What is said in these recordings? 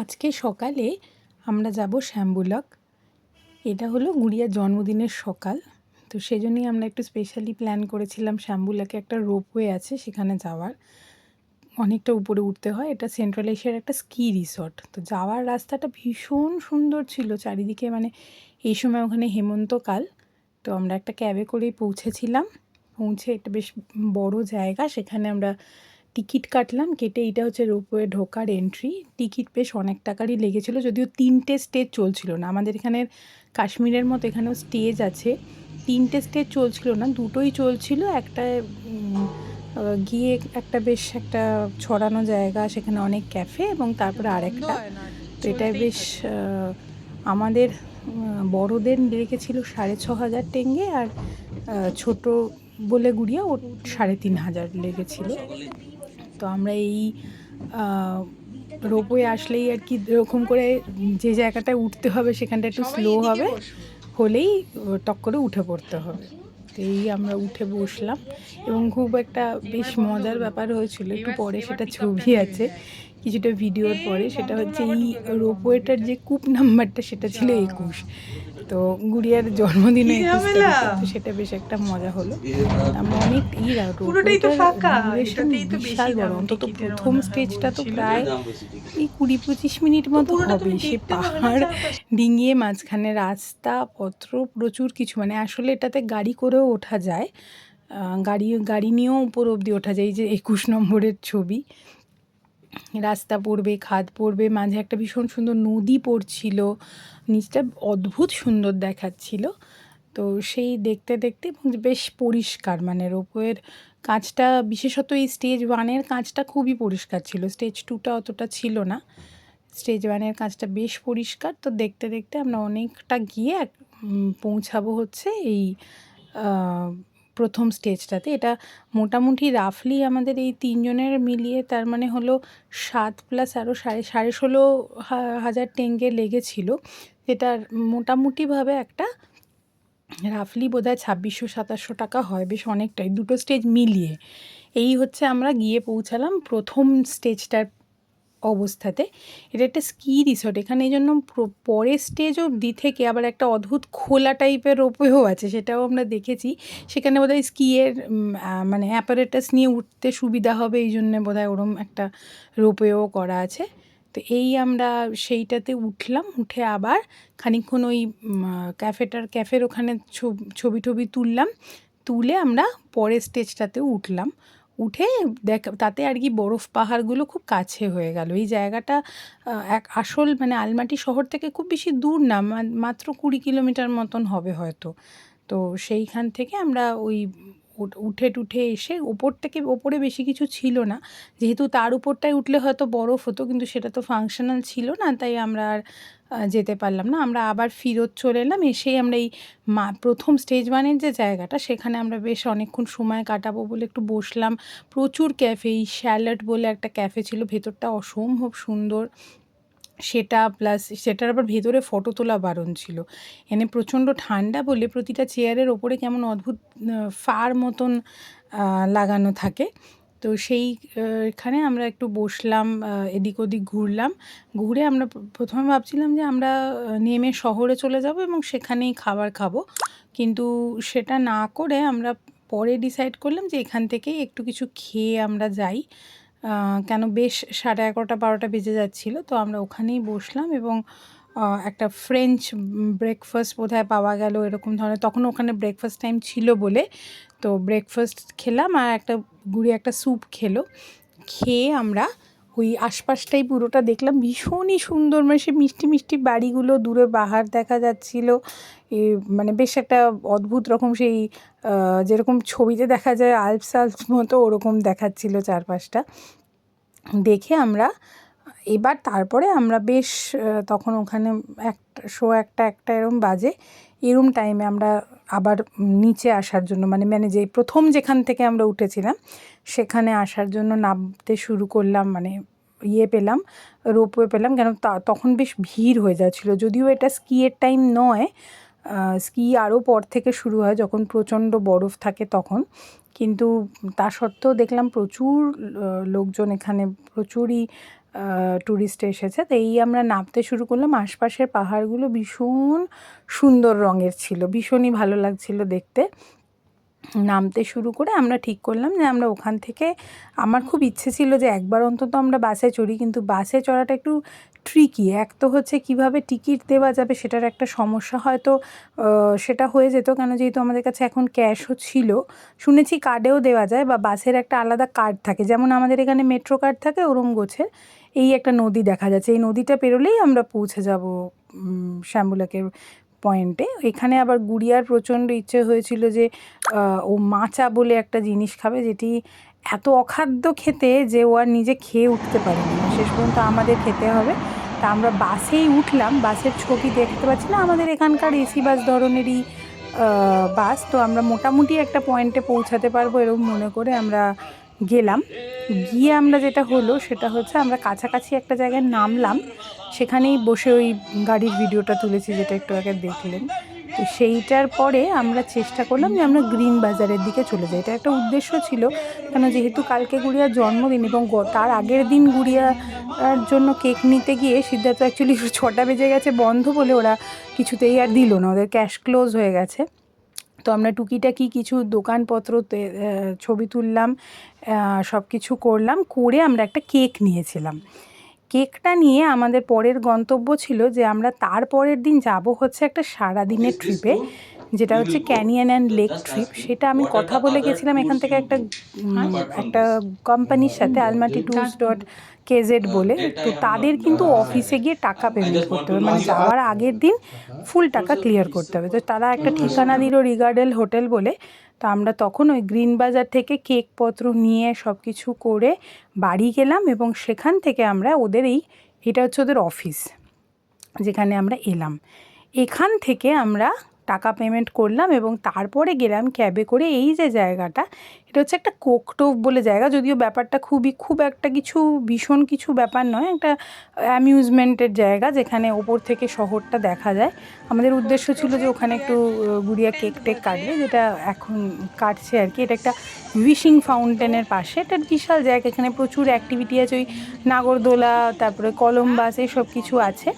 আজকে সকালে আমরা যাব শ্যামবুলক। এটা হলো গুড়িয়ার জন্মদিনের সকাল। তো সেজন্যই আমরা একটু স্পেশালি প্ল্যান করেছিলাম শ্যামবুলাকে একটা রোপওয়ে আছে সেখানে যাওয়ার। অনেকটা উপরে উঠতে হয়। এটা সেন্ট্রাল এশিয়ার একটা স্কি রিসর্ট তো যাওয়ার রাস্তাটা ভীষণ সুন্দর ছিল। চারিদিকে মানে এই সময় ওখানে হেমন্তকাল। তো আমরা একটা ক্যাবে করেই পৌঁছেছিলাম। পৌঁছে একটা বেশ বড় জায়গা। সেখানে আমরা টিকিট কাটলাম কেটে এটা হচ্ছে রোপওয়ে ঢোকার এন্ট্রি টিকিট বেশ অনেক টাকারই লেগেছিলো যদিও তিনটে স্টেজ চলছিল না। আমাদের এখানের কাশ্মীরের মতো এখানেও স্টেজ আছে। তিনটে স্টেজ চলছিল না দুটোই চলছিল। একটা গিয়ে একটা বেশ একটা ছড়ানো জায়গা সেখানে অনেক ক্যাফে এবং তারপরে আরেকটা। তো এটা বেশ আমাদের বড়দের লেগেছিল সাড়ে ছ হাজার টেঙ্গে আর ছোট বলে গুড়িয়া ও সাড়ে তিন হাজার লেগেছিল। তো আমরা এই রোপওয়ে আসলেই আর কি এরকম করে যে জায়গাটায় উঠতে হবে সেখানটা একটু স্লো হবে হলেই টক করে উঠে পড়তে হবে। তো এই আমরা উঠে বসলাম এবং খুব একটা বেশ মজার ব্যাপার হয়েছিল। একটু পরে সেটা ছবি আছে কিছুটা ভিডিওর পরে। সেটা হচ্ছে এই রোপওয়েটার যে কূপ নাম্বারটা সেটা ছিল একুশ। তো গুড়িয়ার জন্মদিনে কি 21 ঝামেলা? তারিখে, তো সেটা বেশ একটা মজা হলো। আমরা অনেক বিশাল বড় অন্তত প্রথম স্টেজটা তো প্রায় এই কুড়ি পঁচিশ মিনিট মতো হবে সে পাহাড় ডিঙিয়ে মাঝখানে রাস্তা পত্র প্রচুর কিছু মানে আসলে এটাতে গাড়ি করেও ওঠা যায় গাড়ি গাড়ি নিয়েও উপর অব্দি ওঠা যায় এই যে একুশ নম্বরের ছবি। রাস্তা পড়বে, খাদ পড়বে, মাঝে একটা ভীষণ সুন্দর নদী পড়ছিল, নিচটা অদ্ভুত সুন্দর দেখাচ্ছিল। তো সেই দেখতে দেখতে বেশ পরিষ্কার মানে রোপওয়ের কাঁচটা, বিশেষত এই স্টেজ ওয়ানের কাঁচটা খুবই পরিষ্কার ছিল। স্টেজ টুটা অতটা ছিল না। স্টেজ ওয়ানের কাঁচটা বেশ পরিষ্কার। তো দেখতে দেখতে আমরা অনেকটা গিয়ে পৌঁছাবো হচ্ছে এই প্রথম স্টেজটাতে। এটা মোটামুটি রাফলি আমাদের এই তিনজনের মিলিয়ে তার মানে হলো সাত প্লাস আরও সাড়ে সাড়ে ষোলো হাজার টেঙ্গে লেগেছিল। যেটার মোটামুটিভাবে একটা রাফলি বোধহয় ছাব্বিশশো, সাতাশশো টাকা হয় বেশ অনেকটাই। দুটো স্টেজ মিলিয়ে। এই হচ্ছে আমরা গিয়ে পৌঁছালাম প্রথম স্টেজটার অবস্থাতে। এটা একটা স্কি রিসর্ট। এখানে এই জন্য পরের স্টেজ অবধি থেকে আবার একটা অদ্ভুত খোলা টাইপের রোপওয়েও আছে, সেটাও আমরা দেখেছি। সেখানে বোধহয় স্কিয়ের মানে অ্যাপারেটাস নিয়ে উঠতে সুবিধা হবে, এই জন্যে বোধহয় ওরম একটা রোপওয়েও করা আছে। তো এই আমরা সেইটাতে উঠলাম, উঠে আবার খানিকক্ষণ ওই ক্যাফেটার, ক্যাফের ওখানে ছবি টবি তুললাম। তুলে আমরা পরের স্টেজটাতে উঠলাম। উঠে দেখ, তাতে আর কি বরফ পাহাড়গুলো খুব কাছে হয়ে গেল। এই জায়গাটা এক আসল মানে আলমাটি শহর থেকে খুব বেশি দূর না মাত্র কুড়ি কিলোমিটার মতন হবে হয়তো। তো সেইখান থেকে আমরা ওই উঠে টুঠে এসে ওপর থেকে, ওপরে বেশি কিছু ছিল না। যেহেতু তার উপরটায় উঠলে হয়তো বরফ হতো, কিন্তু সেটা তো ফাংশনাল ছিল না, তাই আমরা আর যেতে পারলাম না। আমরা আবার ফিরত চলে এলাম, এসেই আমরা এই মা, প্রথম স্টেজ ওয়ানের যে জায়গাটা, সেখানে আমরা বেশ অনেকক্ষণ সময় কাটাবো বলে একটু বসলাম। প্রচুর ক্যাফে এই স্যালাড বলে একটা ক্যাফে ছিল, ভেতরটা অসম্ভব সুন্দর। সেটা প্লাস সেটার আবার ভেতরে ফটো তোলা বারণ ছিল। এনে প্রচণ্ড ঠান্ডা বলে প্রতিটা চেয়ারের ওপরে কেমন অদ্ভুত ফার মতন লাগানো থাকে। তো সেই আহ, এখানে আমরা একটু বসলাম এদিক ওদিক ঘুরলাম। ঘুরে আমরা প্রথমে ভাবছিলাম যে আমরা নেমে শহরে চলে যাব এবং সেখানেই খাবার খাব। কিন্তু সেটা না করে আমরা পরে ডিসাইড করলাম যে এখান থেকেই একটু কিছু খেয়ে আমরা যাই। কেন বেশ সাড়ে এগারোটা বারোটা বেজে যাচ্ছিল তো আমরা ওখানেই বসলাম এবং একটা ফ্রেঞ্চ ব্রেকফাস্ট বোধহয় পাওয়া গেল এরকম ধরনের। তখন ওখানে ব্রেকফাস্ট টাইম ছিল বলে। তো ব্রেকফাস্ট খেলাম আর একটা গুড়ি, একটা স্যুপ খেলো। খেয়ে আমরা ওই আশপাশটাই পুরোটা দেখলাম। ভীষণই সুন্দর মানে সে মিষ্টি মিষ্টি বাড়িগুলো দূরে বাহার দেখা যাচ্ছিল। এ মানে বেশ একটা অদ্ভুত রকম সেই যেরকম ছবিতে দেখা যায়, আলপস আলপস মতো ওরকম দেখাচ্ছিল চারপাশটা। দেখে আমরা এবার তারপরে আমরা বেশ তখন ওখানে একটা, শো একটা একটা এরম বাজে। এরম টাইমে আমরা আবার নিচে আসার জন্য মানে মানে যে প্রথম যেখান থেকে আমরা উঠেছিলাম, সেখানে আসার জন্য নামতে শুরু করলাম মানে ইয়ে পেলাম, রোপওয়ে পেলাম, কেন তখন বেশ ভিড় হয়ে যাচ্ছিল। যদিও এটা স্কিয়ের টাইম নয় স্কি আরও পর থেকে শুরু হয়, যখন প্রচণ্ড বরফ থাকে তখন। কিন্তু তা সত্ত্বেও দেখলাম প্রচুর লোকজন এখানে, প্রচুরই ট্যুরিস্ট এসেছে। তো এই আমরা নামতে শুরু করলাম। আশপাশের পাহাড়গুলো ভীষণ সুন্দর রঙের ছিল। ভীষণই ভালো লাগছিল দেখতে। নামতে শুরু করে আমরা ঠিক করলাম যে আমরা ওখান থেকে, আমার খুব ইচ্ছে ছিল যে একবার অন্তত আমরা বাসে চড়ি, কিন্তু বাসে চড়াটা একটু ট্রিকি এক তো হচ্ছে কীভাবে টিকিট দেওয়া যাবে সেটার একটা সমস্যা হয়তো সেটা হয়ে যেত কেন যেহেতু আমাদের কাছে এখন ক্যাশও ছিল। শুনেছি কার্ডেও দেওয়া যায় বা বাসের একটা আলাদা কার্ড থাকে। যেমন আমাদের এখানে মেট্রো কার্ড থাকে, ওরম গোছের এই একটা নদী দেখা যাচ্ছে। এই নদীটা পেরোলেই আমরা পৌঁছে যাব শ্যাম্বুলাকের পয়েন্টে। এখানে আবার গুড়িয়ার প্রচণ্ড ইচ্ছে হয়েছিল যে ও মাচা বলে একটা জিনিস খাবে যেটি এত অখাদ্য খেতে যে ও আর নিজে খেয়ে উঠতে পারেনি। শেষ পর্যন্ত আমাদের খেতে হবে। তা আমরা বাসেই উঠলাম। বাসের ছবি দেখতে পাচ্ছি না। আমাদের এখানকার এসি বাস ধরনেরই বাস। তো আমরা মোটামুটি একটা পয়েন্টে পৌঁছাতে পারব এরকম মনে করে আমরা গেলাম। গিয়ে আমরা যেটা হলো সেটা হচ্ছে আমরা কাছাকাছি একটা জায়গায় নামলাম। সেখানেই বসে ওই গাড়ির ভিডিওটা তুলেছি যেটা একটু আগে দেখলেন। তো সেইটার পরে আমরা চেষ্টা করলাম যে আমরা গ্রিন বাজারের দিকে চলে যাই। এটা একটা উদ্দেশ্য ছিল কেন যেহেতু কালকে গুড়িয়ার জন্মদিন এবং তার আগের দিন গুড়িয়ার জন্য কেক নিতে গিয়ে সিদ্ধার্থ অ্যাকচুয়ালি ছটা বেজে গেছে বন্ধ বলে ওরা কিছুতেই আর দিল না। ওদের ক্যাশ ক্লোজ হয়ে গেছে। তো আমরা টুকিটাকি কিছু দোকানপত্রতে আহ, ছবি তুললাম সব কিছু করলাম করে আমরা একটা কেক নিয়েছিলাম। কেকটা নিয়ে আমাদের পরের গন্তব্য ছিল যে আমরা তার পরের দিন যাব হচ্ছে একটা সারাদিনের ট্রিপে যেটা হচ্ছে ক্যানিয়ন অ্যান্ড লেক ট্রিপ। সেটা আমি কথা বলে গেছিলাম এখান থেকে একটা একটা কোম্পানির সাথে আলমাটি ট্যুরস ডট কেজেড বলে তো তাদের কিন্তু অফিসে গিয়ে টাকা পেমেন্ট করতে হবে। মানে যাওয়ার আগের দিন ফুল টাকা ক্লিয়ার করতে হবে। তো তারা একটা ঠিকানা দিল রিগার্ডেল হোটেল বলে। তো আমরা তখন ওই গ্রিন বাজার থেকে কেকপত্র নিয়ে সব কিছু করে বাড়ি গেলাম এবং সেখান থেকে আমরা ওদের এই এটা হচ্ছে ওদের অফিস যেখানে আমরা এলাম। এখান থেকে আমরা টাকা পেমেন্ট করলাম এবং তারপরে গেলাম ক্যাবে করে এই যে জায়গাটা, এটা হচ্ছে একটা কোকটোভ বলে জায়গা। যদিও ব্যাপারটা খুবই, খুব একটা কিছু, ভীষণ কিছু ব্যাপার নয়, একটা অ্যামিউজমেন্টের জায়গা যেখানে ওপর থেকে শহরটা দেখা যায়। আমাদের উদ্দেশ্য ছিল যে ওখানে একটু গুড়িয়া কেক টেক কাটবে, যেটা এখন কাটছে আর কি। এটা একটা উইশিং ফাউন্টেনের পাশে। একটা বিশাল জায়গা, এখানে প্রচুর অ্যাক্টিভিটি আছে, ওই নাগরদোলা, তারপরে কলম্বাস, এইসব কিছু আছে।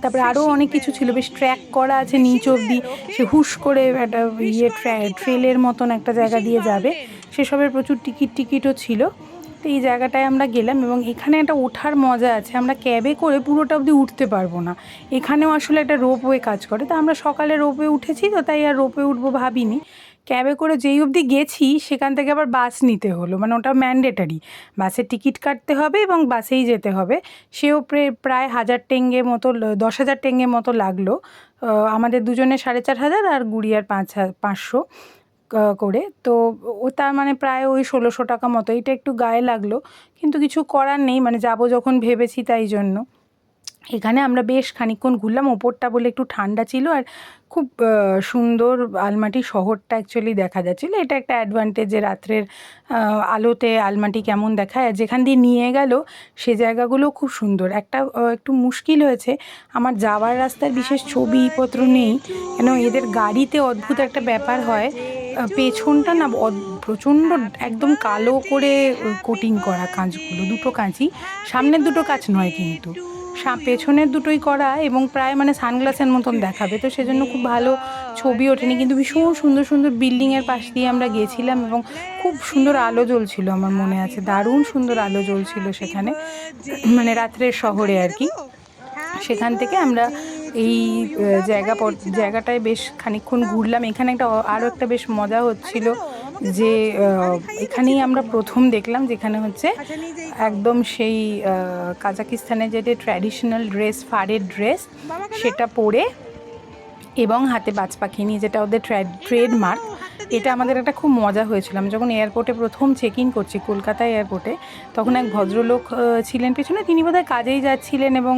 তারপরে আরও অনেক কিছু ছিল, বেশ ট্র্যাক করা আছে নিচ অব্দি সে হুশ করে একটা ইয়ে ট্রেলের মতন একটা জায়গা দিয়ে যাবে। সেসবের প্রচুর টিকিট টিকিটও ছিল। তো এই জায়গাটায় আমরা গেলাম এবং এখানে একটা ওঠার মজা আছে। আমরা ক্যাবে করে পুরোটা অবধি উঠতে পারব না। এখানেও আসলে একটা রোপওয়ে কাজ করে। তো আমরা সকালে রোপওয়ে উঠেছি তো তাই আর রোপওয়ে উঠবো ভাবিনি। ক্যাবে করে যেই অবধি গেছি, সেখান থেকে আবার বাস নিতে হলো। মানে ওটা ম্যান্ডেটারি। বাসের টিকিট কাটতে হবে এবং বাসেই যেতে হবে। সেও প্রে- প্রায় হাজার টেঙ্গে মতো দশ হাজার টেঙ্গে মতো লাগল। আমাদের দুজনে সাড়ে চার হাজার আর গুড়িয়ার পাঁচ পাঁচশো করে। তো ও তার মানে প্রায় ওই ষোলোশো টাকা মতো। এটা একটু গায়ে লাগল। কিন্তু কিছু করার নেই। মানে যাব যখন ভেবেছি তাই জন্য। এখানে আমরা বেশ খানিকক্ষণ ঘুরলাম। ওপরটা বলে একটু ঠান্ডা ছিল আর খুব সুন্দর আলমাটি শহরটা অ্যাকচুয়ালি দেখা যাচ্ছিল। এটা একটা অ্যাডভান্টেজ যে রাত্রের আলোতে আলমাটি কেমন দেখায়। আর যেখান দিয়ে নিয়ে গেল, সে জায়গাগুলো খুব সুন্দর। একটা একটু মুশকিল হয়েছে। আমার যাওয়ার রাস্তার বিশেষ ছবিপত্র নেই। কেন, এদের গাড়িতে অদ্ভুত একটা ব্যাপার হয়। পেছনটা না প্রচণ্ড একদম কালো করে কোটিং করা কাঁচগুলো, দুটো কাঁচই। সামনের দুটো কাঁচ নয় কিন্তু। পেছনের দুটোই করা এবং প্রায় মানে সানগ্লাসের মতন দেখাবে। তো সেজন্য খুব ভালো ছবি ওঠেনি। কিন্তু ভীষণ সুন্দর সুন্দর বিল্ডিংয়ের পাশ দিয়ে আমরা গিয়েছিলাম এবং খুব সুন্দর আলো জ্বলছিল আমার মনে আছে। দারুণ সুন্দর আলো জ্বলছিল সেখানে মানে রাত্রের শহরে আর কি। সেখান থেকে আমরা এই জায়গা জায়গাটায় বেশ খানিকক্ষণ ঘুরলাম। এখানে একটা আরও একটা বেশ মজা হচ্ছিল। যে এখানেই আমরা প্রথম দেখলাম যেখানে হচ্ছে একদম সেই কাজাকিস্তানে কাজাকিস্তানের যেটা ট্র্যাডিশনাল ড্রেস ফারের ড্রেস সেটা পরে এবং হাতে বাজ পাখি নিয়ে যেটা ওদের ট্রেডমার্ক এটা আমাদের একটা খুব মজা হয়েছিল। আমি যখন এয়ারপোর্টে প্রথম চেক ইন করছি, কলকাতা এয়ারপোর্টে তখন এক ভদ্রলোক ছিলেন পেছনে। তিনি বোধহয় কাজেই যাচ্ছিলেন এবং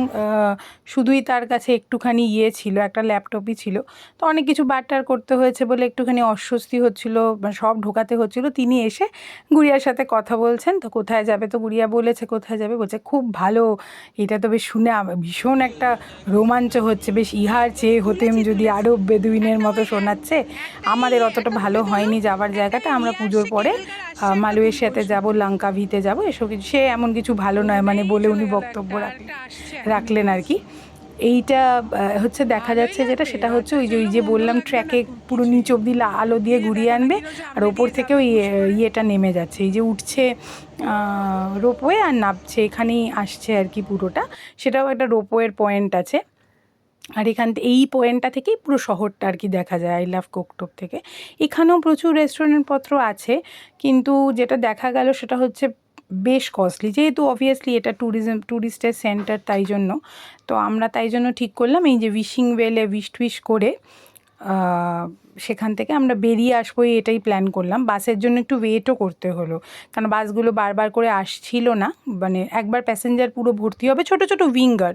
শুধুই তার কাছে একটুখানি ইয়ে ছিল, একটা ল্যাপটপই ছিল। তো অনেক কিছু বাট্টার করতে হয়েছে বলে একটুখানি অস্বস্তি হচ্ছিল মানে সব ঢোকাতে হচ্ছিল। তিনি এসে গুড়িয়ার সাথে কথা বলছেন, তো কোথায় যাবে? তো গুড়িয়া বলেছে, কোথায় যাবে? বলছে, খুব ভালো, এটা তো বেশ শুনে ভীষণ একটা রোমাঞ্চ হচ্ছে, বেশ ইহার চেয়ে হতেম যদি আরব বেদুইনের মতো শোনাচ্ছে, আমাদের অতটা ভালো ভালো হয়নি যাওয়ার জায়গাটা, আমরা পুজোর পরে মালয়েশিয়াতে যাব, লঙ্কাভিতে যাব, এসব কিছু সে এমন কিছু ভালো নয় মানে বলে উনি বক্তব্য রাখলেন রাখলেন আর কি। এইটা হচ্ছে দেখা যাচ্ছে যেটা, সেটা হচ্ছে ওই যে ওই যে বললাম, ট্র্যাকে পুরো নিচ অব্দি আলো দিয়ে ঘুরিয়ে আনবে, আর ওপর থেকে ওই ইয়েটা নেমে যাচ্ছে। এই যে উঠছে রোপওয়ে আর নামছে, এখানেই আসছে আর কি পুরোটা। সেটাও একটা রোপওয়ের পয়েন্ট আছে। আর এখান এই পয়েন্টটা থেকেই পুরো শহরটা আর কি দেখা যায়, আই লাভ কোকটোপ থেকে। এখানেও প্রচুর রেস্টুরেন্ট পত্র আছে, কিন্তু যেটা দেখা গেল সেটা হচ্ছে বেশ কস্টলি যেহেতু অবভিয়াসলি এটা ট্যুরিজম ট্যুরিস্টের সেন্টার তাই জন্য। তো আমরা তাই জন্য ঠিক করলাম এই যে উইশিং ওয়েলে উইশ টুইশ করে সেখান থেকে আমরা বেরিয়ে আসব, এটাই প্ল্যান করলাম। বাসের জন্য একটু ওয়েটও করতে হলো, কারণ বাসগুলো বারবার করে আসছিল না। মানে একবার প্যাসেঞ্জার পুরো ভর্তি হবে, ছোট ছোট উইঙ্গার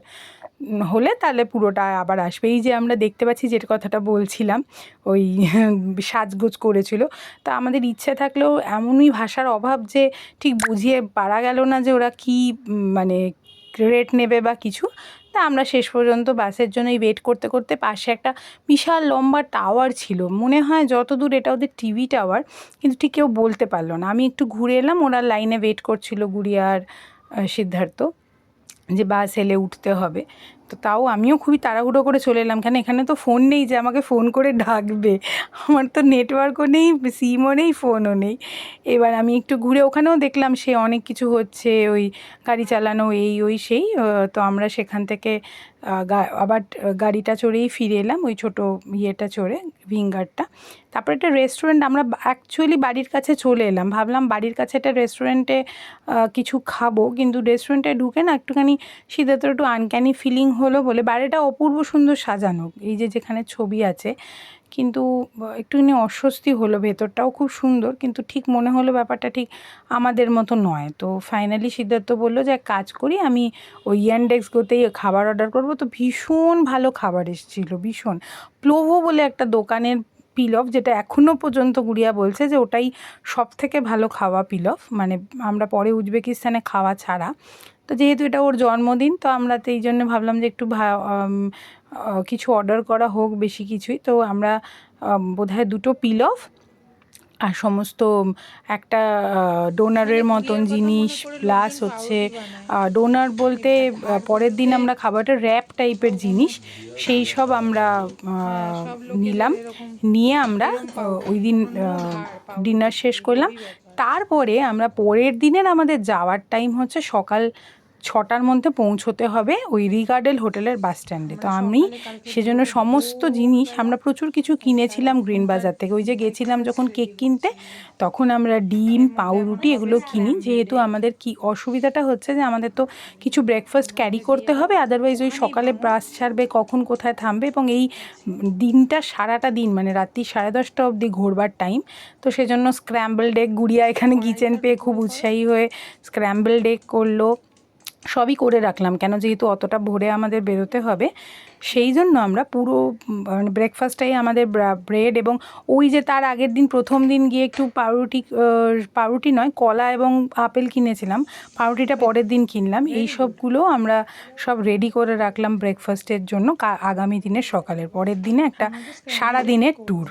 হলে তাহলে পুরোটা আবার আসবে। এই যে আমরা দেখতে পাচ্ছি যেটা কথাটা বলছিলাম, ওই সাজগোজ করেছিল। তা আমাদের ইচ্ছে থাকলেও এমনই ভাষার অভাব যে ঠিক বুঝিয়ে পারা গেল না যে ওরা কী মানে রেট নেবে বা কিছু। তা আমরা শেষ পর্যন্ত বাসের জন্যই ওয়েট করতে করতে পাশে একটা বিশাল লম্বা টাওয়ার ছিল। মনে হয় যত দূর এটা ওদের টিভি টাওয়ার কিন্তু ঠিক কেউ বলতে পারল না। আমি একটু ঘুরে এলাম, ওরা লাইনে ওয়েট করছিল গুড়িয়ার সিদ্ধার্থ। যে বাস এলে উঠতে হবে। তো তাও আমিও খুবই তাড়াহুড়ো করে চলে এলাম। কেন এখানে তো ফোন নেই যে আমাকে ফোন করে ডাকবে। আমার তো নেটওয়ার্কও নেই সিমও নেই ফোনও নেই। এবার আমি একটু ঘুরে ওখানেও দেখলাম সে অনেক কিছু হচ্ছে, ওই গাড়ি চালানো এই, ওই, সেই। তো আমরা সেখান থেকে আবার গাড়িটা চড়েই ফিরে এলাম, ওই ছোটো ইয়েটা চড়ে। ভিঙ্গারটা তারপর একটা রেস্টুরেন্ট আমরা অ্যাকচুয়ালি বাড়ির কাছে চলে এলাম। ভাবলাম বাড়ির কাছে একটা রেস্টুরেন্টে কিছু খাব। কিন্তু রেস্টুরেন্টে ঢুকে না একটুখানি শীতের তো একটু আনক্যানি ফিলিং হলো বলে, বাড়িটা অপূর্ব সুন্দর সাজানো। এই যে যেখানে ছবি আছে কিন্তু একটুখানি অস্বস্তি হলো ভেতরটাও খুব সুন্দর, কিন্তু ঠিক মনে হলো ব্যাপারটা ঠিক আমাদের মতো নয়। তো ফাইনালি সিদ্ধার্থ বলল যে, এক কাজ করি, আমি ওই ইয়ানডেক্স গোতেই খাবার অর্ডার করব। তো ভীষণ ভালো খাবার এসেছিল, ভীষণ। প্লোভো বলে একটা দোকানের পিলফ যেটা এখনও পর্যন্ত গুড়িয়া বলছে যে, ওটাই সব থেকে ভালো খাওয়া পিলফ মানে আমরা পরে উজবেকিস্তানে খাওয়া ছাড়া। তো যেহেতু এটা ওর জন্মদিন, তো আমরা তো এই জন্য ভাবলাম যে, একটু কিছু অর্ডার করা হোক বেশি কিছুই। তো আমরা আম, বোধহয় দুটো পিলফ আর সমস্ত একটা ডোনারের মতন জিনিস প্লাস হচ্ছে ডোনার বলতে পরের দিন আমরা খাবারটা র্যাপ টাইপের জিনিস সেই সব আমরা নিলাম। নিয়ে আমরা ওই দিন ডিনার শেষ করলাম। তারপরে আমরা পরের দিনের আমাদের যাওয়ার টাইম হচ্ছে সকাল ছটার মধ্যে পৌঁছতে হবে ওই রিগার্ডেল হোটেলের বাস স্ট্যান্ডে। তো আমি সেজন্য সমস্ত জিনিস আমরা প্রচুর কিছু কিনেছিলাম গ্রিন বাজার থেকে। ওই যে গেছিলাম যখন কেক কিনতে, তখন আমরা ডিম, পাউরুটি এগুলো কিনি। যেহেতু আমাদের কি অসুবিধাটা হচ্ছে যে আমাদের তো কিছু ব্রেকফাস্ট ক্যারি করতে হবে আদারওয়াইজ ওই সকালে বাস ছাড়বে, কখন কোথায় থামবে এবং এই দিনটা সারাটা দিন মানে রাত্রি সাড়ে দশটা অবধি ঘোরবার টাইম তো সেজন্য স্ক্র্যাম্বল ডেক গুড়িয়া এখানে কিচেন পেয়ে খুব উৎসাহী হয়ে স্ক্র্যাম্বল ডেক করল। সবই করে রাখলাম। কেন যেহেতু অতটা ভোরে আমাদের বেরোতে হবে সেই জন্য আমরা পুরো মানে ব্রেকফাস্টটাই আমাদের ব্রেড এবং ওই যে তার আগের দিন প্রথম দিন গিয়ে একটু পাউরুটি পাউরুটি নয় কলা এবং আপেল কিনেছিলাম। পাউরুটিটা পরের দিন কিনলাম। এই সবগুলো আমরা সব রেডি করে রাখলাম ব্রেকফাস্টের জন্য আগামী দিনের সকালের। পরের দিনে একটা সারা দিনের ট্যুর